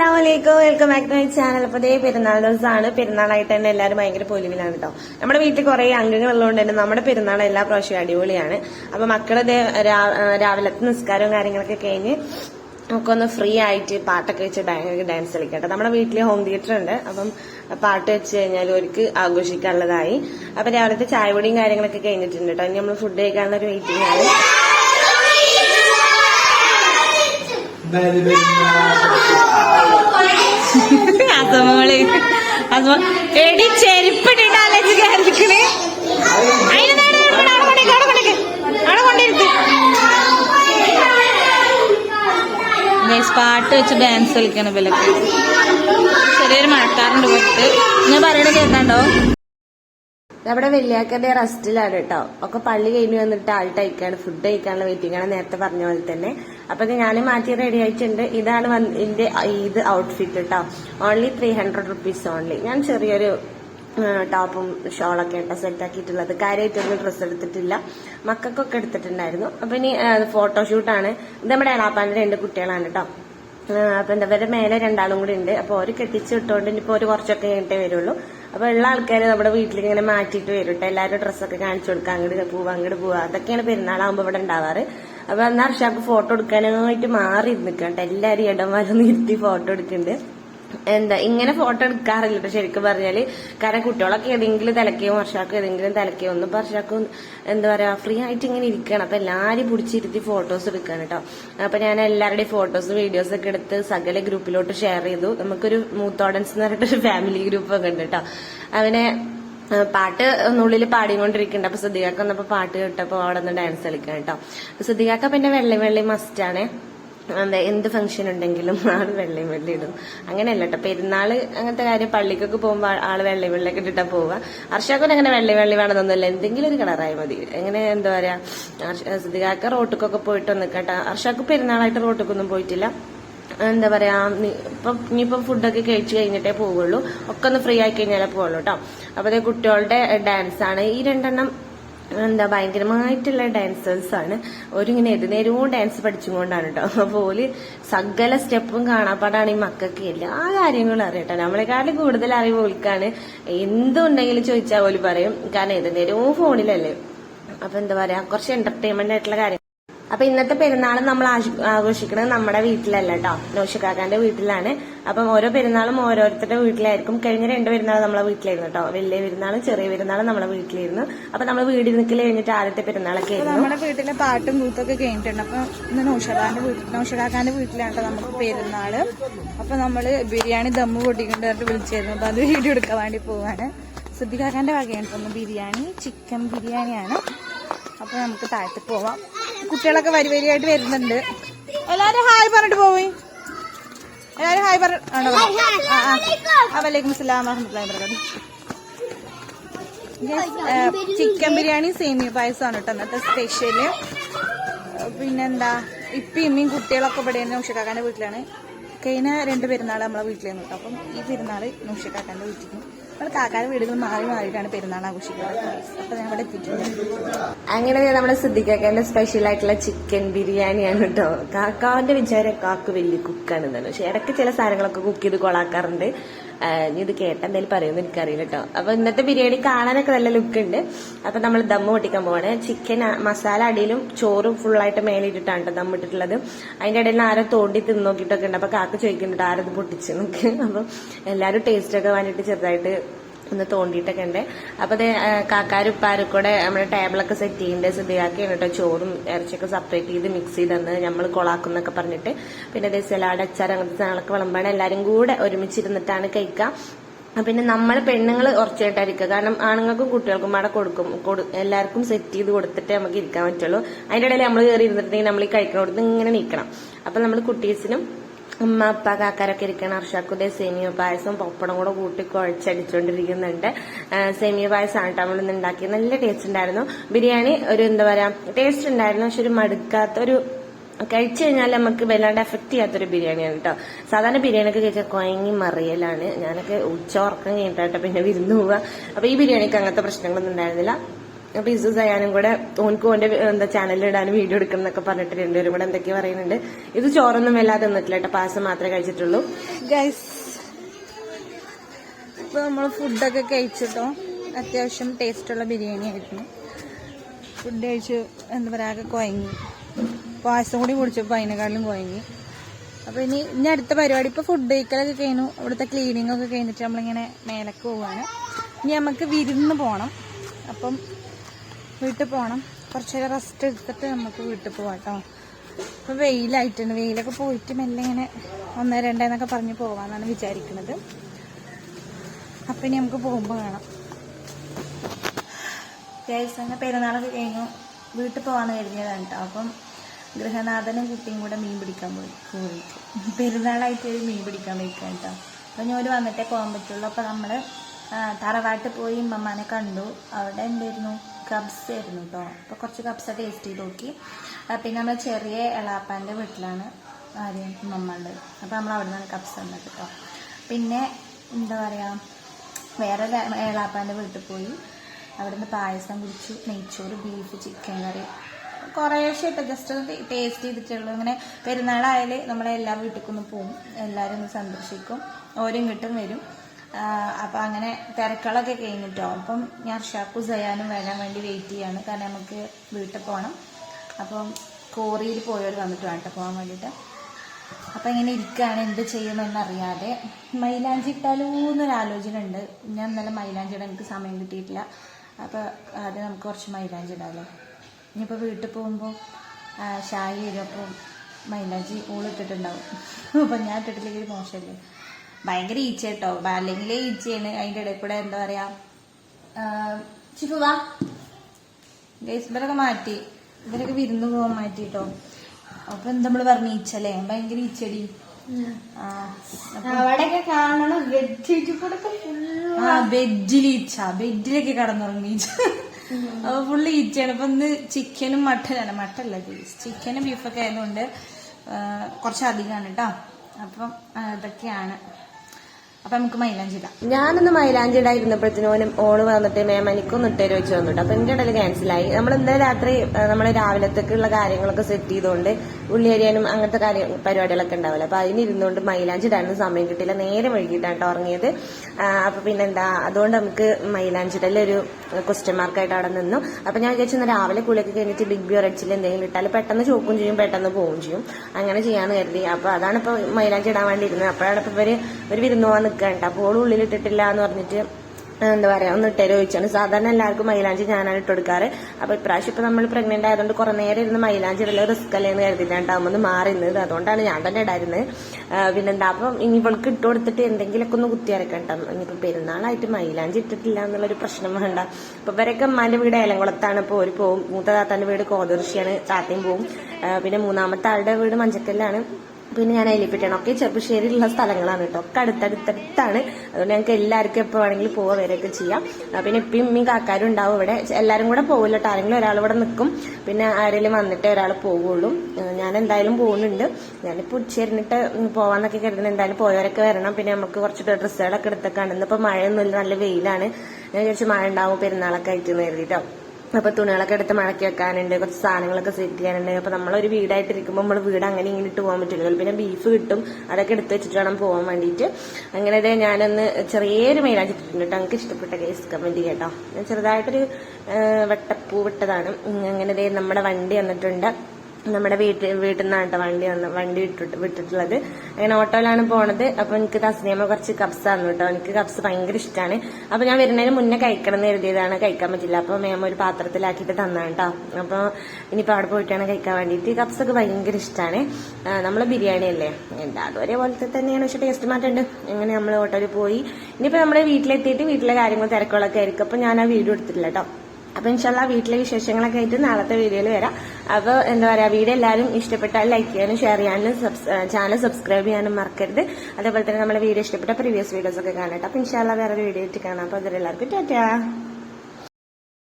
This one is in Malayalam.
അസ്സാം വലൈക്കും welcome back to my channel അപ്പോൾ അതേ പെരുന്നാൾ ദിവസമാണ് പെരുന്നാളായിട്ട് തന്നെ എല്ലാവരും ഭയങ്കര പൊലിവിലാണ് കേട്ടോ നമ്മുടെ വീട്ടിൽ കുറേ അംഗങ്ങൾ ഉള്ളതുകൊണ്ട് തന്നെ നമ്മുടെ പെരുന്നാൾ എല്ലാ പ്രാവശ്യവും അടിപൊളിയാണ്. അപ്പോൾ മക്കളെ ദേ രാ- ആ, രാവിലത്തെ നിസ്കാരവും കാര്യങ്ങളൊക്കെ കഴിഞ്ഞ് നമുക്കൊന്ന് ഫ്രീ ആയിട്ട് പാട്ടൊക്കെ വെച്ച് ഡാൻസ് കളിക്കാം കേട്ടോ നമ്മുടെ വീട്ടിൽ ഹോം തിയേറ്റർ ഉണ്ട്. അപ്പം പാട്ട് വെച്ച് കഴിഞ്ഞാൽ ഒരുക്ക് ആഘോഷിക്കാനുള്ളതായി. അപ്പൊ രാവിലത്തെ ചായപൊടിയും കാര്യങ്ങളൊക്കെ കഴിഞ്ഞിട്ടുണ്ട് കേട്ടോ ഇനി നമ്മൾ ഫുഡ് കഴിക്കാനുള്ള ഒരു വെയിറ്റിംഗ് ആണ്. അസമോൾ അസമോ എടി ചെരുപ്പിട്ടിട്ടാലേ കയറിക്കണേ പാട്ട് വെച്ച് ഡാൻസ് കളിക്കണം ഇവലൊക്കെ. ചെറിയൊരു മഴക്കാറുണ്ട് പുറത്ത് ഞാൻ പറയണത് കേൾക്കാണ്ടോ? നമ്മുടെ വെള്ളിയാക്കന്റെ റെസ്റ്റിലാണ് കേട്ടോ. ഒക്കെ പള്ളി കഴിഞ്ഞ് വന്നിട്ട് ആൾ കഴിക്കാണ് ഫുഡ് കഴിക്കാനുള്ള വെയിറ്റിംഗ് ആണ് നേരത്തെ പറഞ്ഞ പോലെ തന്നെ. അപ്പൊ ഞാൻ മാറ്റി റെഡി ആയിട്ടുണ്ട്. ഇതാണ് എന്റെ ഇത് ഔട്ട്ഫിറ്റ് കേട്ടോ only three hundred rupees only ഞാൻ ചെറിയൊരു ടോപ്പും ഷോളൊക്കെ ആയിട്ട് സെറ്റ് ആക്കിയിട്ടുള്ളത്. കാര്യമായിട്ടൊന്നും ഡ്രസ്സ് എടുത്തിട്ടില്ല. മക്കൾക്കൊക്കെ എടുത്തിട്ടുണ്ടായിരുന്നു. അപ്പൊ ഇനി ഫോട്ടോഷൂട്ടാണ് ഇത് നമ്മുടെ എളാപ്പാന്റെ രണ്ട് കുട്ടികളാണ് കേട്ടോ അപ്പൊ എന്താ പറയുക മേലെ രണ്ടാളും കൂടി ഉണ്ട്. അപ്പൊ ഒരു കെട്ടിച്ച് വിട്ടോണ്ട് ഇനിയിപ്പോ ഒരു കുറച്ചൊക്കെ കഴിഞ്ഞിട്ടേ വരുള്ളൂ. അപ്പൊ ഉള്ള ആൾക്കാർ നമ്മുടെ വീട്ടിൽ ഇങ്ങനെ മാറ്റിയിട്ട് വരും കേട്ടോ എല്ലാവരും ഡ്രസ്സൊക്കെ കാണിച്ചു കൊടുക്കുക. അങ്ങോട്ട് പോവാ അങ്ങോട്ട് പോവാ അതൊക്കെയാണ് പെരുന്നാളാകുമ്പോ ഇവിടെ ഉണ്ടാവാറ്. അപ്പൊ എന്നാ ഹർഷാക്ക് ഫോട്ടോ എടുക്കാനായിട്ട് മാറി ഇരുന്നിട്ടുണ്ട് എല്ലാരും ഇടംവരം നിർത്തി ഫോട്ടോ എടുക്കുന്നുണ്ട് എന്താ ഇങ്ങനെ ഫോട്ടോ എടുക്കാറില്ല. ശരിക്കും പറഞ്ഞാൽ കാരണം കുട്ടികളൊക്കെ ഏതെങ്കിലും തിലക്കയോ വർഷാക്കോ ഏതെങ്കിലും തിലക്കയോ ഒന്നും വർഷാക്കോ എന്താ പറയാ ഫ്രീ ആയിട്ട് ഇങ്ങനെ ഇരിക്കണം. അപ്പൊ എല്ലാരും പിടിച്ചിരുത്തി ഫോട്ടോസ് എടുക്കാൻ കേട്ടോ അപ്പൊ ഞാൻ എല്ലാവരുടെയും ഫോട്ടോസ് വീഡിയോസ് ഒക്കെ എടുത്ത് സകല ഗ്രൂപ്പിലോട്ട് ഷെയർ ചെയ്തു. നമുക്കൊരു മൂത്തോഡൻസ് എന്ന് പറഞ്ഞിട്ടൊരു ഫാമിലി ഗ്രൂപ്പ് ഒക്കെ ഉണ്ട് കേട്ടോ അവനെ പാട്ട് ഒന്നുള്ളിൽ പാടിക്കൊണ്ടിരിക്കുന്നുണ്ട്. അപ്പൊ സുധികാക്ക വന്നപ്പോ പാട്ട് കേട്ടപ്പോ അവിടെ നിന്ന് ഡാൻസ് കളിക്കാൻ കേട്ടോ സുധികാക്ക പിന്നെ വെള്ളി വെള്ളി മസ്റ്റ് ആണ്. എന്താ എന്ത് ഫംഗ്ഷൻ ഉണ്ടെങ്കിലും ആൾ വെള്ളയും വെള്ളി ഇടും. അങ്ങനെയല്ല കേട്ടോ പെരുന്നാൾ അങ്ങനത്തെ കാര്യം പള്ളിക്കൊക്കെ പോകുമ്പോൾ ആൾ വെള്ളി വെള്ളയൊക്കെ ഇട്ടിട്ടാ പോവുക അർഷാക്കൂർ അങ്ങനെ വെള്ളി വെള്ളി വേണമെന്നൊന്നുമില്ല എന്തെങ്കിലും ഒരു കളറായി മതി. എങ്ങനെ എന്താ പറയാ സിദ്ധികാക്ക റോട്ടിക്കൊക്കെ പോയിട്ട് വന്നിക്കട്ടെ അർഷാക്ക് പെരുന്നാളായിട്ട് റോട്ടിക്കൊന്നും പോയിട്ടില്ല. എന്താ പറയാ ഇപ്പൊ ഇനിയിപ്പം ഫുഡൊക്കെ കഴിച്ചു കഴിഞ്ഞിട്ടേ പോവുള്ളൂ. ഒക്കെ ഒന്ന് ഫ്രീ ആയി കഴിഞ്ഞാലേ പോവുള്ളൂ കേട്ടോ അപ്പൊ ദേ കുട്ടികളുടെ ഡാൻസ് ആണ് ഈ രണ്ടെണ്ണം എന്താ ഭയങ്കരമായിട്ടുള്ള ഡാൻസേഴ്സ് ആണ്. ഒരിങ്ങനെ ഏത് ഡാൻസ് പഠിച്ചുകൊണ്ടാണ് കേട്ടോ അപ്പൊ ഓൽ സകല സ്റ്റെപ്പും കാണാപ്പാടാണ് ഈ മക്കൾക്ക്. എല്ലാ കാര്യങ്ങളും അറിയട്ടോ നമ്മളെക്കാട്ടിൽ കൂടുതൽ അറിവ് ഓൽക്കാണ്. എന്തുണ്ടെങ്കിലും ചോദിച്ചാൽ ഓൽ പറയും. കാരണം ഏത് നേരവും ഫോണിലല്ലേ അപ്പൊ എന്താ പറയാ കുറച്ച് എന്റർടൈൻമെന്റ് ആയിട്ടുള്ള കാര്യം അപ്പൊ ഇന്നത്തെ പെരുന്നാൾ നമ്മൾ ആഘോഷിക്കുന്നത് നമ്മുടെ വീട്ടിലല്ല കേട്ടോ നോഷിക്കാക്കാന്റെ വീട്ടിലാണ്. അപ്പം ഓരോ പെരുന്നാളും ഓരോരുത്തരുടെ വീട്ടിലായിരിക്കും. കഴിഞ്ഞ രണ്ട് പെരുന്നാൾ നമ്മളെ വീട്ടിലായിരുന്നു കേട്ടോ വലിയ പെരുന്നാളും ചെറിയ പെരുന്നാളും നമ്മളെ വീട്ടിലായിരുന്നു. അപ്പൊ നമ്മൾ വീട് നിൽക്കൽ കഴിഞ്ഞിട്ട് ആദ്യത്തെ പെരുന്നാളൊക്കെ ആയിരുന്നു. നമ്മുടെ വീട്ടിലെ പാട്ടും കൂത്തൊക്കെ കഴിഞ്ഞിട്ടുണ്ട്. അപ്പൊ ഇന്ന് നൗഷദാന്റെ വീട്ടിൽ നൗഷദാക്കാന്റെ വീട്ടിലാണ് ട്ടോ നമുക്ക് പെരുന്നാൾ. അപ്പൊ നമ്മൾ ബിരിയാണി ദമ്മ് പൊട്ടിക്കൊണ്ട് വിളിച്ചായിരുന്നു അപ്പൊ അത് വീഡിയോ എടുക്കാൻ വേണ്ടി പോവാണ്. സുദ്ധികാക്കാന്റെ വകയാണ്. ബിരിയാണി ചിക്കൻ ബിരിയാണിയാണ്. അപ്പൊ നമുക്ക് താഴത്ത് പോവാം. കുട്ടികളൊക്കെ വരി വരിയായിട്ട് വരുന്നുണ്ട്. എല്ലാരും ഹായ് പറഞ്ഞിട്ട് പോയി എല്ലാരും ഹായ് പറ ആണോ? ആ ആ വലൈക്കും അസ്സലാം വറഹ്മത്തുള്ളാഹി വബറകാതുഹു. ചിക്കൻ ബിരിയാണി സേമിയ പായസമാണ് കേട്ടോ അന്നത്തെ സ്പെഷ്യൽ പിന്നെന്താ? ഇപ്പം ഇമ്മയും കുട്ടികളൊക്കെ ഇവിടെ നൗഷക്കാക്കാന്റെ വീട്ടിലാണ്. കഴിഞ്ഞ രണ്ട് പെരുന്നാൾ നമ്മളെ വീട്ടിലായിരുന്നു. കേട്ടോ അപ്പം ഈ പെരുന്നാൾ നൗഷക്കാക്കാന്റെ വീട്ടിൽ നമ്മൾ കാക്കാര വീടുകൾ മാറി മാറിയിട്ടാണ് പെരുന്നാൾ ആഘോഷിക്കുന്നത്. അപ്പോൾ ഞാൻ ഇവിടെ അങ്ങനെ നമ്മുടെ സിദ്ധിക്കാക്കാന്റെ സ്പെഷ്യൽ ആയിട്ടുള്ള ചിക്കൻ ബിരിയാണിയാണ് കേട്ടോ കാക്കാന്റെ വിചാരം കാക്ക് വലിയ കുക്കാണ് പക്ഷെ ഇടയ്ക്ക് ചില സാധനങ്ങളൊക്കെ കുക്ക് ചെയ്ത് കൊളാക്കാറുണ്ട്. ഇത് കേട്ട എന്തായാലും പറയുമെന്ന് എനിക്കറിയില്ല കേട്ടോ അപ്പൊ ഇന്നത്തെ ബിരിയാണി കാണാനൊക്കെ നല്ല ലുക്ക് ഉണ്ട്. അപ്പൊ നമ്മൾ ദമ്മ പൊട്ടിക്കാൻ പോവാണ്. ചിക്കൻ മസാല അടിയിലും ചോറും ഫുള്ളായിട്ട് മേലിട്ടിട്ടാണ് കേട്ടോ ദം ഇട്ടിട്ടുള്ളത്. അതിന്റെ ഇടയിൽ ആരോ തോണ്ടി തിന്ന് നോക്കിയിട്ടൊക്കെ ഉണ്ട്. അപ്പൊ കാക്ക ചോദിക്കുന്നുണ്ട് ആരത് പൊട്ടിച്ച് നോക്ക് അപ്പൊ എല്ലാവരും ടേസ്റ്റ് ഒക്കെ വേണ്ടിയിട്ട് ചെറുതായിട്ട് ഒന്ന് തോണ്ടിയിട്ടൊക്കെ ഉണ്ട്. അപ്പൊ അത് കാക്കാരുപ്പാരും കൂടെ നമ്മുടെ ടേബിളൊക്കെ സെറ്റ് ചെയ്യുന്നുണ്ട് സിദ്ധിയാക്കിയാണ് കേട്ടോ ചോറും ഇറച്ചിയൊക്കെ സെപ്പറേറ്റ് ചെയ്ത് മിക്സ് ചെയ്ത് തന്ന് നമ്മൾ കൊളാക്കുന്നൊക്കെ പറഞ്ഞിട്ട്. പിന്നെ അതേ സലാഡ് അച്ചാർ അങ്ങനത്തെ സാധനങ്ങളൊക്കെ വിളമ്പാണ്. എല്ലാരും കൂടെ ഒരുമിച്ചിരുന്നിട്ടാണ് കഴിക്കുക പിന്നെ നമ്മൾ പെണ്ണുങ്ങൾ ഉറച്ചായിട്ടായിരിക്കുക കാരണം ആണുങ്ങൾക്കും കുട്ടികൾക്കും അവിടെ കൊടുക്കും. എല്ലാവർക്കും സെറ്റ് ചെയ്ത് കൊടുത്തിട്ടേ നമുക്ക് ഇരിക്കാൻ പറ്റുള്ളൂ. അതിന്റെ ഇടയിൽ നമ്മൾ കയറി ഇരുന്നിട്ടുണ്ടെങ്കിൽ നമ്മൾ ഈ കഴിക്കണോടത്ത് ഇങ്ങനെ നിൽക്കണം അപ്പൊ നമ്മൾ കുട്ടീസിനും ഉമ്മ അപ്പ കാക്കാരൊക്കെ ഇരിക്കണം അർഷാക്കുടെ സേമിയ പായസം പപ്പടം കൂടെ കൂട്ടി കുഴച്ചടിച്ചോണ്ടിരിക്കുന്നുണ്ട്. സേമിയ പായസമാണ് കേട്ടോ നമ്മൾ ഇന്ന് ഉണ്ടാക്കിയത്. നല്ല ടേസ്റ്റ് ഉണ്ടായിരുന്നു. ബിരിയാണി ഒരു എന്താ പറയാ ടേസ്റ്റ് ഉണ്ടായിരുന്നു. പക്ഷെ ഒരു മടുക്കാത്ത ഒരു കഴിച്ചു കഴിഞ്ഞാൽ നമുക്ക് വല്ലാണ്ട് എഫക്ട് ചെയ്യാത്തൊരു ബിരിയാണിയാണ് കേട്ടോ. സാധാരണ ബിരിയാണിയൊക്കെ കഴിച്ചാൽ കുഴങ്ങി മറിയലാണ്. ഞാനൊക്കെ ഉച്ച ഉറക്കം കഴിഞ്ഞിട്ടാട്ടോ പിന്നെ വിരുന്ന് പോവുക. അപ്പൊ ഈ ബിരിയാണിക്ക് അങ്ങനത്തെ പ്രശ്നങ്ങളൊന്നും ഉണ്ടായിരുന്നില്ല. അപ്പൊ ഇസു സയാനും കൂടെ ഓൻക്ക് ഓന്റെ എന്താ ഇടാനും വീഡിയോ എടുക്കണം എന്നൊക്കെ പറഞ്ഞിട്ട് രണ്ടുപേരും കൂടെ എന്തൊക്കെ പറയുന്നുണ്ട്. ഇത് ചോറൊന്നും വല്ലാതെ തിന്നിട്ടില്ല കേട്ടോ. പാസ് മാത്രമേ കഴിച്ചിട്ടുള്ളൂ. ഗൈസ് ഇപ്പൊ നമ്മൾ ഫുഡൊക്കെ കഴിച്ചിട്ടോ. അത്യാവശ്യം ടേസ്റ്റുള്ള ബിരിയാണി ആയിരുന്നു. ഫുഡ് കഴിച്ച് എന്താ പറയുക ആകെ കുഴങ്ങി പായസം കൂടി കുടിച്ചപ്പോൾ അതിനെക്കാട്ടിലും കുഴങ്ങി അപ്പോൾ ഇനി ഇനി അടുത്ത പരിപാടി ഇപ്പോൾ ഫുഡ് കഴിക്കലൊക്കെ കഴിഞ്ഞു. ഇവിടുത്തെ ക്ലീനിങ് ഒക്കെ കഴിഞ്ഞിട്ട് നമ്മളിങ്ങനെ മേലക്ക് പോവാണ്. ഇനി നമുക്ക് വിരുന്ന് പോകണം അപ്പം വീട്ടിൽ പോകണം കുറച്ച് നേരം റെസ്റ്റ് എടുത്തിട്ട് നമുക്ക് വീട്ടിൽ പോവാം കേട്ടോ. ഇപ്പോൾ വെയിലായിട്ടുണ്ട്. വെയിലൊക്കെ പോയിട്ട് മെല്ലെ ഇങ്ങനെ ഒന്ന് രണ്ടെന്നൊക്കെ പറഞ്ഞ് പോവാന്നാണ് വിചാരിക്കുന്നത് അപ്പം ഇനി നമുക്ക് പോകുമ്പോ കാണാം. ജയസന്റെ പെരുന്നാളൊക്കെ കഴിഞ്ഞു. വീട്ടിൽ പോകാമെന്ന് കരുതിയതാണ് കേട്ടോ. അപ്പം ഗൃഹനാഥനും കുട്ടിയും കൂടെ മീൻ പിടിക്കാൻ പോയി പോയി പെരുന്നാളായിട്ട് മീൻ പിടിക്കാൻ പോയിക്കാം കേട്ടോ. അപ്പം ഞാൻ ഒരു വന്നിട്ടേ പോകാൻ പറ്റുള്ളൂ. അപ്പം നമ്മൾ ആ, തറവാട്ടിൽ പോയി ഉമ്മമാനെ കണ്ടു. അവിടെ എന്തായിരുന്നു? കബ്സ് ആയിരുന്നു കേട്ടോ അപ്പൊ കുറച്ച് കബ്സ് ടേസ്റ്റ് ചെയ്ത് നോക്കി. പിന്നെ നമ്മൾ ചെറിയ എളാപ്പാന്റെ വീട്ടിലാണ് ആദ്യം ഉമ്മമ്മൾ അപ്പോൾ അപ്പൊ നമ്മൾ അവിടെ നിന്നാണ് കബ്സ് തന്നത് കേട്ടോ പിന്നെ എന്താ പറയാ വേറെ ഒരു വീട്ടിൽ പോയി. അവിടുന്ന് പായസം കുടിച്ചു. നെയ്ച്ചോറ് ബീഫ് ചിക്കൻ കറി. കുറേശ്ശെ ഇട്ട് ജസ്റ്റ് ഒന്ന് ടേസ്റ്റ് ചെയ്തിട്ടുള്ളൂ. ഇങ്ങനെ പെരുന്നാളായാൽ നമ്മളെ എല്ലാ വീട്ടിലേക്കൊന്ന് പോവും. എല്ലാവരും ഒന്ന് സന്ദർശിക്കും. ഓരോ ഇങ്ങോട്ടും വരും. അപ്പം അങ്ങനെ തിരക്കുകളൊക്കെ കഴിഞ്ഞിട്ടോ? അപ്പം ഞാൻ ഷാക്കു സയാനും വരാൻ വേണ്ടി വെയിറ്റ് ചെയ്യാണ്. കാരണം നമുക്ക് വീട്ടിൽ പോകണം അപ്പം കോറിയിൽ പോയവർ വന്നിട്ട് വേണ്ട പോകാൻ വേണ്ടിയിട്ട്. അപ്പം ഇങ്ങനെ ഇരിക്കുകയാണ് എന്ത് ചെയ്യുമെന്നറിയാതെ മൈലാഞ്ചി ഇട്ടാലോ എന്നൊരു ആലോചന ഉണ്ട്. ഞാൻ ഇന്നലെ മൈലാഞ്ചി ഇടാൻ എനിക്ക് സമയം കിട്ടിയിട്ടില്ല. അപ്പോൾ ആദ്യം നമുക്ക് കുറച്ച് മൈലാഞ്ചി ഇടാമല്ലോ ഇനിയിപ്പോൾ വീട്ടിൽ പോകുമ്പോൾ ഷായി വരും അപ്പോൾ മൈലാഞ്ചി ഓളിട്ടിട്ടുണ്ടാവും. അപ്പം ഞാൻ ഇട്ടിട്ടില്ലെങ്കിൽ മോശമല്ലേ? ഭയങ്കര ഈച്ച കേട്ടോ അല്ലെങ്കിൽ ഈച്ചയാണ്. അതിന്റെ ഇടയിൽ കൂടെ എന്താ പറയാ ചിഫു വാ. ഇവരൊക്കെ മാറ്റി. ഇവരൊക്കെ വിരുന്ന് പോകാൻ മാറ്റി കേട്ടോ അപ്പൊ എന്താ നമ്മൾ പറഞ്ഞ ഈച്ചല്ലേ ഭയങ്കര ഈച്ചടി ബെഡിൽ ഈച്ച. ബെഡിലൊക്കെ കടന്നുറങ്ങി. ഈച്ച അപ്പൊ ഫുള്ള് ഈച്ചയാണ്. അപ്പൊ ഇന്ന് ചിക്കനും മട്ടനാണ് മട്ടല്ല ചിക്കനും ബീഫൊക്കെ ആയതുകൊണ്ട് കുറച്ചധികമാണ് കേട്ടോ അപ്പം അതൊക്കെയാണ് അപ്പൊ നമുക്ക് മൈലാഞ്ചി ഇടാം. ഞാനൊന്ന് മൈലാഞ്ചി ഇടായിരുന്നപ്പോഴത്തേനും ഓണ് വന്നിട്ട് മേം എനിക്കൊന്ന് വെച്ച് വന്നിട്ട് അപ്പൊ എന്റെ ഇടയിൽ ക്യാൻസലായി നമ്മൾ ഇന്നലെ രാത്രി നമ്മൾ രാവിലത്തേക്കുള്ള കാര്യങ്ങളൊക്കെ സെറ്റ് ചെയ്തുകൊണ്ട് ഉള്ളിയരിയാനും അങ്ങനത്തെ കാര്യ പരിപാടികളൊക്കെ ഉണ്ടാവില്ല. അപ്പൊ അതിനിരുന്നുകൊണ്ട് മൈലാഞ്ചി ഇടാനൊന്നും സമയം കിട്ടില്ല. നേരെ വഴുകിയിട്ടാണ് കേട്ടോ ഉറങ്ങിയത് അപ്പൊ പിന്നെന്താ അതുകൊണ്ട് നമുക്ക് മൈലാഞ്ചിടൽ ഒരു ക്വസ്റ്റ്യൻ മാർക്കായിട്ട് അവിടെ നിന്നു. അപ്പൊ ഞാൻ വിചാരിച്ചു രാവിലെ കുളിയൊക്കെ കഴിഞ്ഞിട്ട് ബിഗ് ബി റെഡ്സിൽ എന്തെങ്കിലും ഇട്ടാൽ പെട്ടെന്ന് ചോക്കും ചെയ്യും പെട്ടെന്ന് പോവും ചെയ്യും. അങ്ങനെ ചെയ്യാന്ന് കരുതി. അപ്പൊ അതാണ് ഇപ്പൊ മൈലാഞ്ചി ഇടാൻ വേണ്ടി ഇരുന്നത് അപ്പോഴാണ് ഇപ്പൊ ഇവർ ഒരു വിരുന്ന് പോകാൻ നിൽക്കണ്ട അപ്പോൾ ഉള്ളിലിട്ടിട്ടില്ല എന്ന് പറഞ്ഞിട്ട് എന്താ പറയാ ഒന്ന് ഇട്ടേരോ ചോദിച്ചാണ്. സാധാരണ എല്ലാവർക്കും മൈലാഞ്ചി ഞാനാണ് ഇട്ട് കൊടുക്കാറ്. അപ്പൊ ഇപ്രാവശ്യം ഇപ്പൊ നമ്മൾ പ്രഗ്നന്റ് ആയതുകൊണ്ട് കുറെ നേരം ഇരുന്ന് മൈലാഞ്ചി ഇടൽ റിസ്ക് അല്ലേന്ന് മാറി മാറുന്നത് അതുകൊണ്ടാണ് ഞാൻ തന്നെ ഇടായിരുന്നത് പിന്നെന്താ അപ്പം ഇനി ഇവൾക്ക് ഇട്ട് കൊടുത്തിട്ട് എന്തെങ്കിലുമൊക്കെ ഒന്ന് കുത്തി അരക്കണ്ട ഇനിയിപ്പോ പെരുന്നാളായിട്ട് മൈലാഞ്ചി ഇട്ടിട്ടില്ല എന്നുള്ളൊരു പ്രശ്നം വേണ്ട. ഇപ്പൊ ഇവരൊക്കെ അമ്മാന്റെ വീട് ഏലംകുളത്താണ്. ഇപ്പൊ ഒരു പോവും. മൂത്ത താത്താന്റെ വീട് കോതൃശിയാണ് താത്തയും പോവും. പിന്നെ മൂന്നാമത്തെ ആളുടെ വീട് മഞ്ചക്കല്ലാണ്. പിന്നെ ഞാൻ അയിലിപ്പിട്ടാണ് ഒക്കെ ചെറുപ്പശ്ശേരിയിലുള്ള സ്ഥലങ്ങളാണ് കേട്ടോ. ഒക്കെ അടുത്തടുത്തടുത്താണ്. അതുകൊണ്ട് ഞങ്ങൾക്ക് എല്ലാവർക്കും എപ്പോൾ വേണമെങ്കിലും പോവുക വരെയൊക്കെ ചെയ്യാം. പിന്നെ ഇപ്പം ഇമ്മയും കാക്കാരും ഉണ്ടാവും ഇവിടെ. എല്ലാവരും കൂടെ പോകില്ല കേട്ടോ. ആരെങ്കിലും ഒരാൾ ഇവിടെ നിൽക്കും പിന്നെ ആരെങ്കിലും വന്നിട്ട് ഒരാൾ പോവുള്ളൂ. ഞാൻ എന്തായാലും പോകുന്നുണ്ട് ഞാനിപ്പോൾ ഉച്ചരിഞ്ഞിട്ട് പോവാന്നൊക്കെ കരുതുന്നത് എന്തായാലും പോയവരൊക്കെ വരണം. പിന്നെ നമുക്ക് കുറച്ച് ഡ്രസ്സുകളൊക്കെ എടുത്തൊക്കെയാണ് ഇന്നിപ്പോൾ മഴയൊന്നുമില്ല. നല്ല വെയിലാണ്. ഞാൻ വിചാരിച്ചു മഴ ഉണ്ടാവും പെരുന്നാളൊക്കെ ആയിട്ട് കരുതിട്ടോ. അപ്പൊ തുണികളൊക്കെ എടുത്ത് മടക്കി വെക്കാനുണ്ട് കുറച്ച് സാധനങ്ങളൊക്കെ സെറ്റ് ചെയ്യാനുണ്ട്. അപ്പൊ നമ്മളൊരു വീടായിട്ട് ഇരിക്കുമ്പോൾ നമ്മൾ വീട് അങ്ങനെ ഇങ്ങനെ ഇട്ട് പോകാൻ പറ്റില്ല പിന്നെ ബീഫ് കിട്ടും അതൊക്കെ എടുത്ത് വെച്ചിട്ട് വേണം പോകാൻ വേണ്ടിയിട്ട് അങ്ങനെ ഞാനൊന്ന് ചെറിയൊരു മെയിൽ ഇട്ടിട്ടുണ്ട് കേട്ടോ എനിക്ക് ഇഷ്ടപ്പെട്ട കേസ് കമന്റ് കേട്ടോ ചെറുതായിട്ടൊരു വെട്ടപ്പൂ വിട്ടതാണ്. അങ്ങനെ നമ്മുടെ വണ്ടി വന്നിട്ടുണ്ട്. നമ്മുടെ വീട്ടിൽ വീട്ടിൽ നിന്നാണ് കേട്ടോ വണ്ടി വന്ന് വണ്ടി വിട്ടിട്ട് വിട്ടിട്ടുള്ളത്. അങ്ങനെ ഓട്ടോയിലാണ് പോണത്. അപ്പൊ എനിക്ക് തസ്നിയമ്മ കുറച്ച് കപ്സ് തന്നു കേട്ടോ. എനിക്ക് കപ്സ് ഭയങ്കര ഇഷ്ടമാണ് അപ്പൊ ഞാൻ വരുന്നതിന് മുന്നേ കഴിക്കണം എന്ന് കരുതിയതാണ് കഴിക്കാൻ പറ്റില്ല. അപ്പൊ മേമ ഒരു പാത്രത്തിലാക്കിയിട്ട് തന്നാണ് കേട്ടോ. അപ്പൊ ഇനിയിപ്പോ അവിടെ പോയിട്ടാണ് കഴിക്കാൻ വേണ്ടിയിട്ട്. കപ്സ് ഒക്കെ ഭയങ്കര ഇഷ്ടമാണ് നമ്മൾ ബിരിയാണി അല്ലേ? എന്താ അത് ഒരേപോലത്തെ തന്നെയാണ്. പക്ഷെ ടേസ്റ്റ് മാറ്റുണ്ട്. അങ്ങനെ നമ്മൾ ഓട്ടോയിൽ പോയി. ഇനിയിപ്പോ നമ്മുടെ വീട്ടിലെത്തിയിട്ട് വീട്ടിലെ കാര്യങ്ങൾ തിരക്കുകളൊക്കെ ആയിരിക്കും. അപ്പൊ ഞാൻ ആ വീഡിയോ എടുത്തിട്ടില്ല കേട്ടോ. അപ്പൊ ഇൻഷാല്ല വീട്ടിലെ വിശേഷങ്ങളൊക്കെ ആയിട്ട് നാളത്തെ വീഡിയോയിൽ വരാം. അപ്പൊ എന്താ പറയാ വീഡിയോ എല്ലാവരും ഇഷ്ടപ്പെട്ടാൽ ലൈക്ക് ചെയ്യാനും ഷെയർ ചെയ്യാനും ചാനൽ സബ്സ്ക്രൈബ് ചെയ്യാനും മറക്കരുത്. അതേപോലെ തന്നെ നമ്മുടെ വീഡിയോ ഇഷ്ടപ്പെട്ട പ്രീവിയസ് വീഡിയോസ് ഒക്കെ കാണട്ടെ. അപ്പൊ ഇൻഷാല്ല വേറെ വീഡിയോ ആയിട്ട് കാണാം. അപ്പൊ അതിലെല്ലാവർക്കും ടാറ്റാ.